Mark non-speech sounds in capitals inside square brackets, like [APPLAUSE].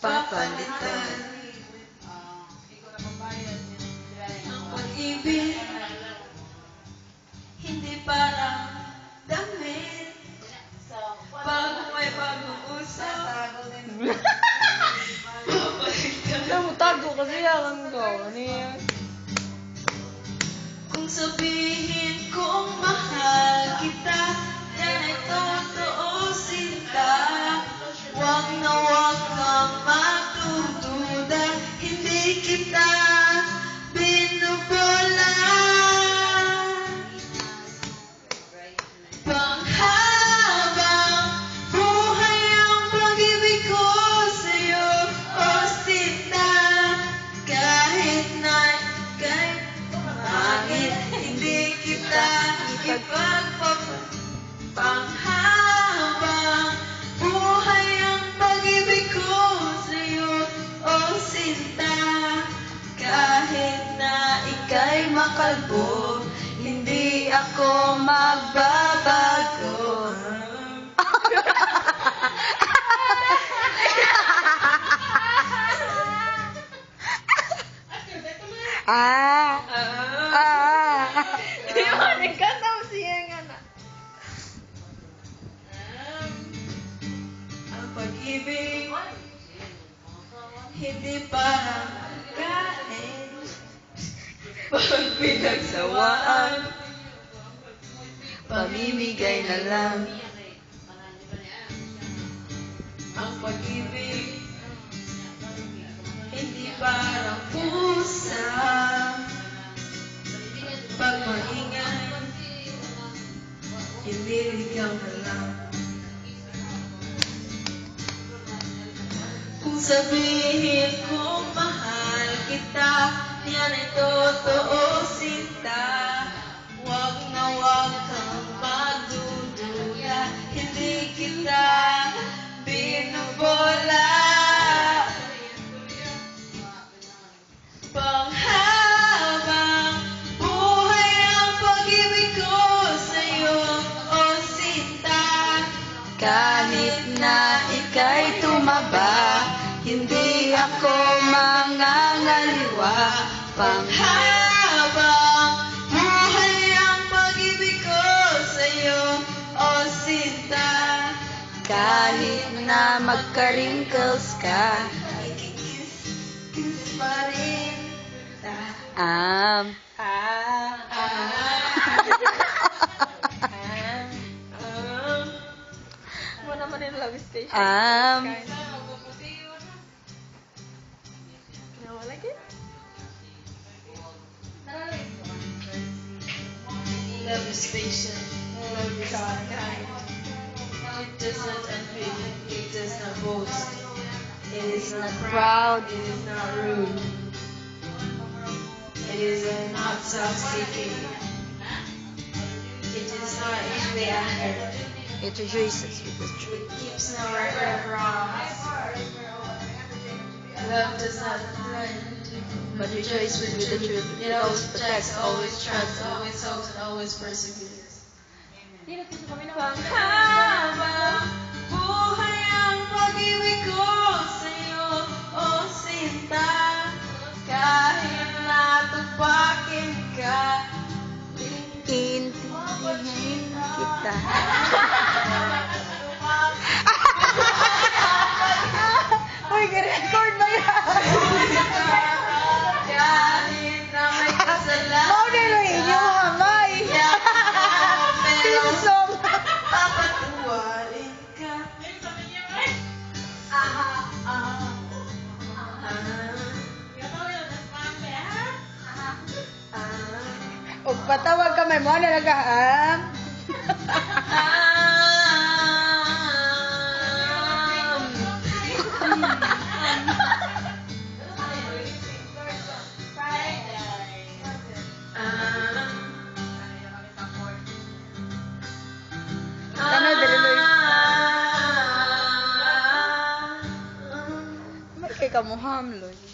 palitan Ang pag-ibig Hindi parang damit Pag may bagong Papalitan Alam mo, tago kasi yakan ko. Ano yan? Kung sabihin kong mahal makalbo, hindi ako magbabago [LAUGHS] Ah! Ah, Ah! Di ba? Nagkataw siya nga na. ang pag-ibig hindi parang pinagsawaan. Pamimigay na lang. Ang pag-ibig hindi parang pusa. Pag maingay na lang. Kung sabihin kong mahal kita, yan ay totoo sinta. Huwag na huwag kang magdududa, hindi kita binubola. Panghabang buhay ang pag-ibig ko sa'yo, o sinta. Kahit na ika'y tumaba, hindi ako mangangaliwa. Panghabang buhay ang pag-ibig ko sa'yo, o sinta. Kahit na magka-wrinkles ka, kiss pa rin. Um. Ah, ah, ah. Mo naman yung love station. Um, Is patient. Love is kind. It does not envy. It does not boast. It is not proud. It is not rude. It is not self-seeking. It is not easily angered. It rejoices with the truth. It keeps no record of wrongs. Love does not blend, but rejoices with the truth. It always protects, always trusts, always hopes, and always perseveres. Panghabang buhay ang pag-ibig ko sa'yo, o oh, sinta. Kahit natupakin ka, kita. Patawag ka may mo na. Ano? May kay kamuham, Loy.